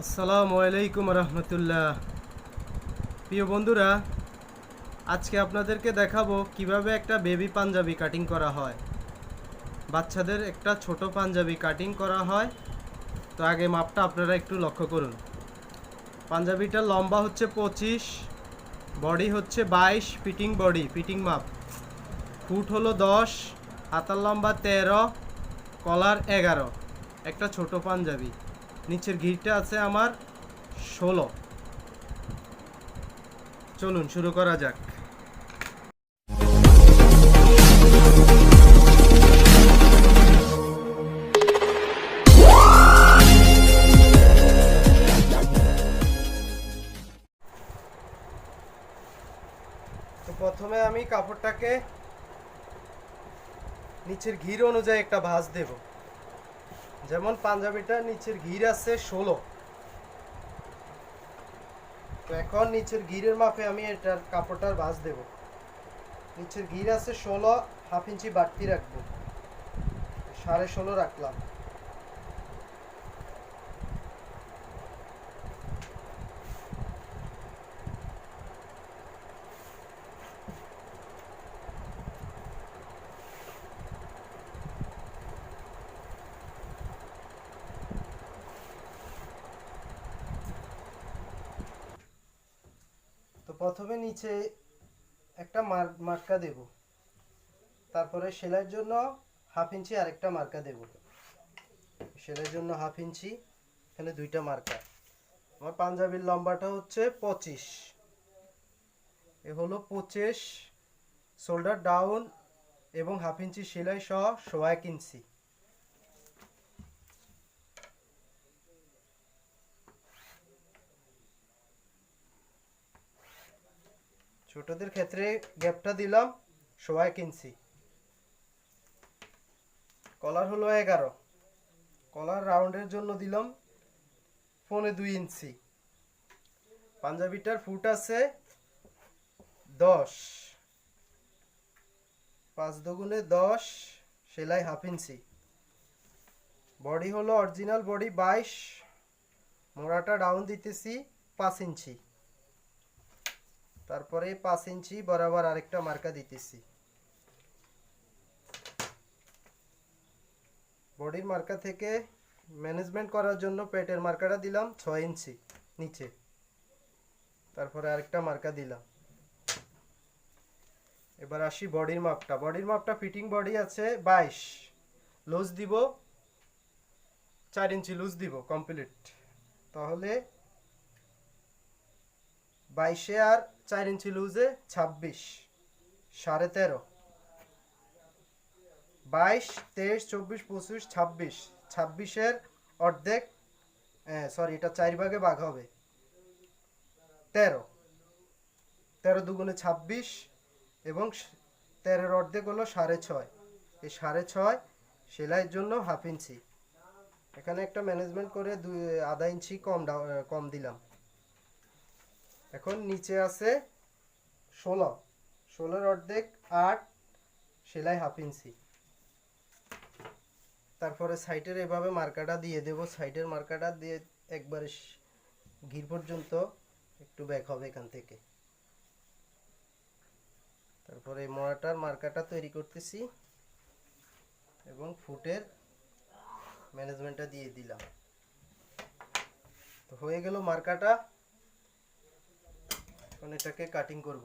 আসসালামু আলাইকুম রহমতুল্লাহ। প্রিয় বন্ধুরা, আজকে আপনাদেরকে দেখাবো কীভাবে একটা বেবি পাঞ্জাবি কাটিং করা হয়। বাচ্চাদের একটা ছোট পাঞ্জাবি কাটিং করা হয়। তো আগে মাপটা আপনারা একটু লক্ষ্য করুন। পাঞ্জাবিটা লম্বা হচ্ছে পঁচিশ, বডি হচ্ছে বাইশ, ফিটিং বডি, ফিটিং মাপ। ফুট হলো দশ, হাতার লম্বা তেরো, কলার এগারো, একটা ছোট পাঞ্জাবি। নিচের ঘিরটা আছে আমার ষোলো। চলুন, শুরু করা যাক। প্রথমে আমি কাপড়টাকে নিচের ঘির অনুযায়ী একটা ভাঁজ দেব। যেমন পাঞ্জাবিটা নিচের ঘির আছে ষোলো। তো এখন নিচের ঘিরের মাপে আমি এটার কাপড়টার বাস দেব। নিচের ঘির আছে ষোলো, হাফ ইঞ্চি বাড়তি রাখব। সাড়ে ষোলো রাখলাম। প্রথমে নিচে একটা মার, মার্কা দেব। তারপরে সেলাইয়ের জন্য হাফ ইঞ্চি আরেকটা মার্কা দেব। সেলাইয়ের জন্য হাফ ইঞ্চি, এখানে দুইটা মার্কা। আমার পাঞ্জাবির লম্বাটা হচ্ছে পঁচিশ। এ হলো পঁচিশ, শোল্ডার ডাউন এবং হাফ ইঞ্চি সেলাই সহ সোয়া এক ইঞ্চি। ছোটদের ক্ষেত্রে গ্যাপটা দিলাম সোয়া এক ইঞ্চি কলার হলো এগারো। কলার রাউন্ডের জন্য দিলাম পৌনে দুই ইঞ্চি। পাঞ্জাবিটার ফুট আছে দশ। পাঁচ দুগুণে দশ, সেলাই হাফ ইঞ্চি। বডি হলো অরিজিনাল বডি বাইশ, মোড়াটা ডাউন দিতেছি পাঁচ ইঞ্চি। তারপরে পাঁচ ইঞ্চি বরাবর আরেকটা মার্কা দিতেছি। বডির মার্কা থেকে ম্যানেজমেন্ট করার জন্য পেটের মার্কাটা দিলাম ছয় ইঞ্চি নিচে। তারপরে আরেকটা মার্কা দিলাম। এবার আসি বডির মাপটা। বডির মাপটা ফিটিং বডি আছে বাইশ। লুজ দিব, চার ইঞ্চি লুজ দিব কমপ্লিট। তাহলে বাইশে আর চার ইঞ্চি লুজে ছাব্বিশ, সাড়ে তেরো। বাইশ, তেইশ, চব্বিশ, পঁচিশ, ছাব্বিশ। ছাব্বিশের অর্ধেক সরি এটা চার ভাগে ভাগ হবে। তেরো। তেরো দুগুণে ছাব্বিশ এবং তেরোর অর্ধেক হলো সাড়ে ছয়। এই সাড়ে ছয় সেলাইয়ের জন্য হাফ ইঞ্চি। এখানে একটা ম্যানেজমেন্ট করে দুই, আধা ইঞ্চি কম কম দিলাম। এখন নিচে আছে ষোলো। ষোলোর অর্ধেক আট, সেলাই হাফ ইঞ্চি। তারপরে সাইডের এভাবে মার্কাটা দিয়ে দেব। সাইডের মার্কাটা দিয়ে একবারে ঘির পর্যন্ত একটু ব্যাক হবে এখান থেকে। তারপরে মোড়াটার মার্কাটা তৈরি করতেছি এবং ফুটের ম্যানেজমেন্টটা দিয়ে দিলাম। তো হয়ে গেল মার্কাটা। এখন এটাকে কাটিং করব।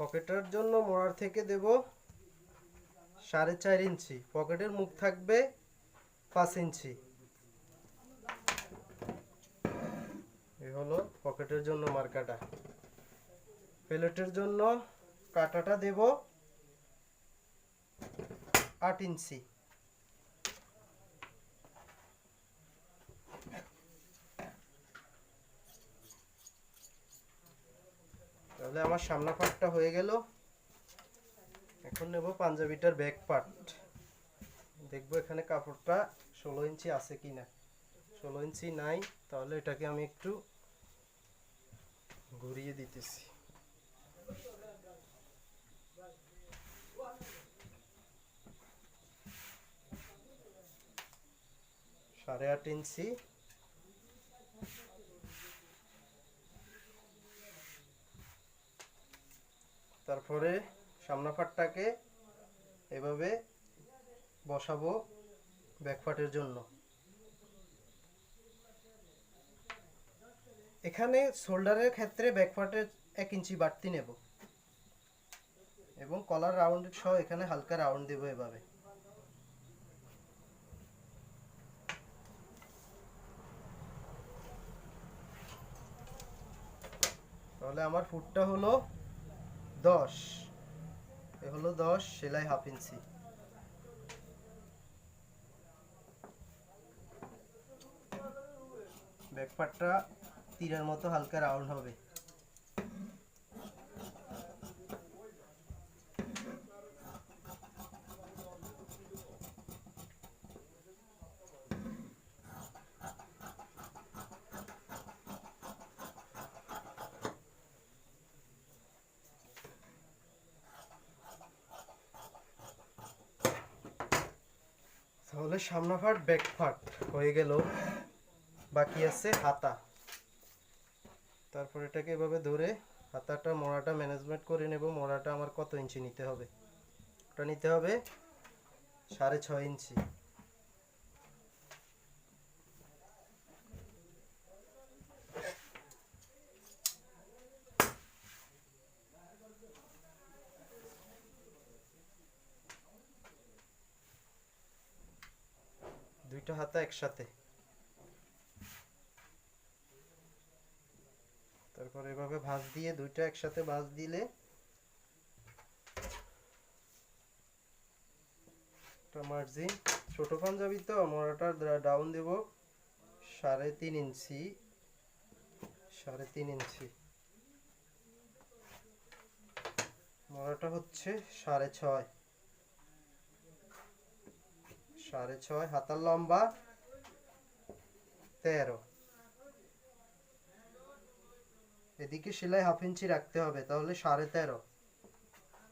পকেটের জন্য মোড়ার থেকে দেব সাড়ে চার ইঞ্চি। পকেটের মুখ থাকবে পাঁচ ইঞ্চি। এ হলো পকেটের জন্য মার্কাটা। প্লেটের জন্য কাটাটা দেব আট ইঞ্চি। তাহলে আমার সামনা পার্টটা হয়ে গেল। এখন নেব পাঞ্জাবিটার ব্যাক পার্ট দেখব এখানে কাপড়টা ষোলো ইঞ্চি আছে কি না ষোলো ইঞ্চি নাই, তাহলে এটাকে আমি একটু ঘুরিয়ে দিতেছি। সাড়ে আট ইঞ্চি। তারপরে সামনা পাটটাকে এভাবে বসাবো ব্যাকপার্টের জন্য। এখানে শোল্ডারের ক্ষেত্রে ব্যাকপার্টের এক ইঞ্চি বাড়তি নেব এবং কলার রাউন্ড সহ এখানে হালকা রাউন্ড দেবো এভাবে। তাহলে আমার ফুটটা হলো দশ। এ হলো দশ সেলাই হাফ ইঞ্চি। ব্যাকপারটা তীরের মতো হালকা রাউন্ড হবে তাহলে সামনা ফাট ব্যাক ফাট হয়ে গেল। বাকি আছে হাতা। তারপর এটাকে এভাবে ধরে হাতাটা, মোড়াটা ম্যানেজমেন্ট করে নেব। মোড়াটা আমার কত ইঞ্চি নিতে হবে? ওটা নিতে হবে সাড়ে ছয় ইঞ্চি। দুইটা হাতা একসাথে। তারপর এভাবে ভাঁজ দিয়ে দুইটা একসাথে ভাঁজ দিলে মার্জিন ছোট পাঞ্জাবি তো মোড়াটা ডাউন দেব সাড়ে তিন ইঞ্চি, সাড়ে তিন ইঞ্চি। মোড়াটা হচ্ছে সাড়ে ছয়। সাড়ে ছয়, হাতার লম্বা, তেরো। এদিকে সেলাই হাফ ইঞ্চি রাখতে হবে, তাহলে সাড়ে তেরো।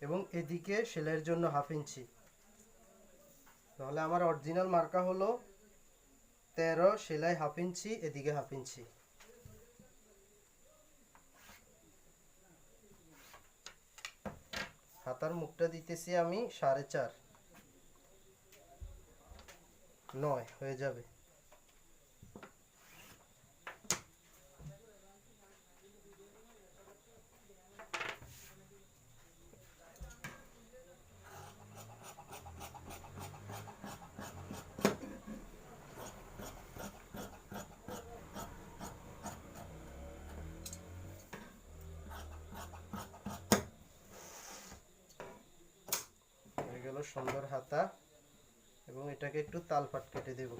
এবং এদিকে সেলাইয়ের জন্য হাফ ইঞ্চি। তাহলে আমার অরিজিনাল মার্কা হলো তেরো, সেলাই হাফ ইঞ্চি, এদিকে হাফ ইঞ্চি। হাতার মুখটা দিতেছি আমি সাড়ে চার। নয় হয়ে যাবে। সুন্দর হাতা। এবং এটাকে একটু তালপাট কেটে দেব।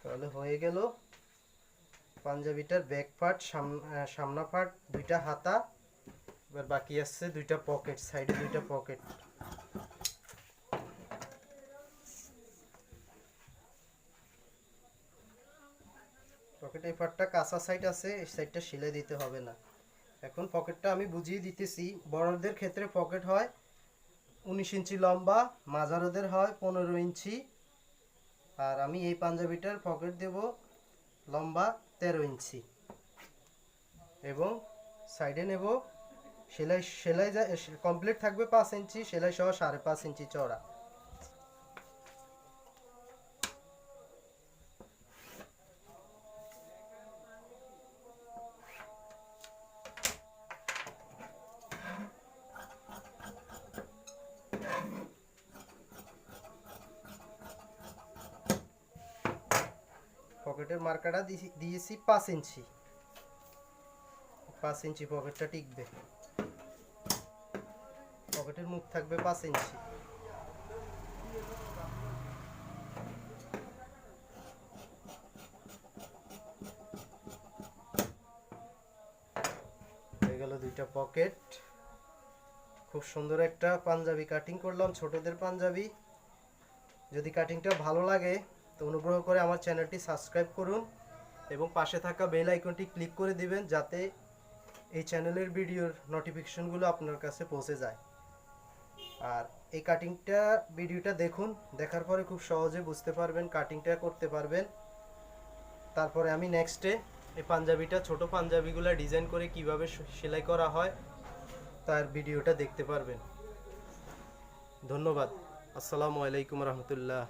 তাহলে হয়ে গেল পাঞ্জাবিটার ব্যাক পার্ট সামনা পার্ট দুইটা হাতা, এবার বাকি আছে দুইটা পকেট সাইডে দুইটা পকেট পকেট এই পার্টটা কাঁচা সাইড আছে, এই সাইডটা সেলাই দিতে হবে না। এখন পকেটটা আমি বুঝিয়ে দিতেছি, বড়দের ক্ষেত্রে পকেট হয় উনিশ ইঞ্চি লম্বা, মাঝারোদের হয় পনেরো ইঞ্চি। আর আমি এই পাঞ্জাবিটার পকেট দেব লম্বা তেরো ইঞ্চি। এবং সাইডে নেব সেলাই সেলাই যা কমপ্লিট থাকবে পাঁচ ইঞ্চি, সেলাই সহ সাড়ে পাঁচ ইঞ্চি চড়া পকেটের মার্কাটা দিয়েছি পাঁচ ইঞ্চি। পাঁচ ইঞ্চি পকেটটা টিকবে। পকেটের মুখ থাকবে পাঁচ ইঞ্চি। হয়ে দুইটা পকেট। খুব সুন্দর একটা পাঞ্জাবি কাটিং করলাম, ছোটদের পাঞ্জাবি। যদি কাটিংটা ভালো লাগে তো অনুগ্রহ করে আমার চ্যানেলটি সাবস্ক্রাইব করুন এবং পাশে থাকা বেল আইকনটি ক্লিক করে দিবেন যাতে এই চ্যানেলের ভিডিওর নোটিফিকেশনগুলো আপনার কাছে পৌঁছে যায়। আর এই কাটিংটা ভিডিওটা দেখুন, দেখার পরে খুব সহজে বুঝতে পারবেন কাটিংটা করতে পারবেন। তারপরে আমি নেক্সটে এই পাঞ্জাবিটা, ছোট পাঞ্জাবিগুলো ডিজাইন করে কীভাবে সেলাই করা হয়, তার ভিডিওটা দেখতে পারবেন। ধন্যবাদ। আসসালামু আলাইকুম রহমতুল্লাহ।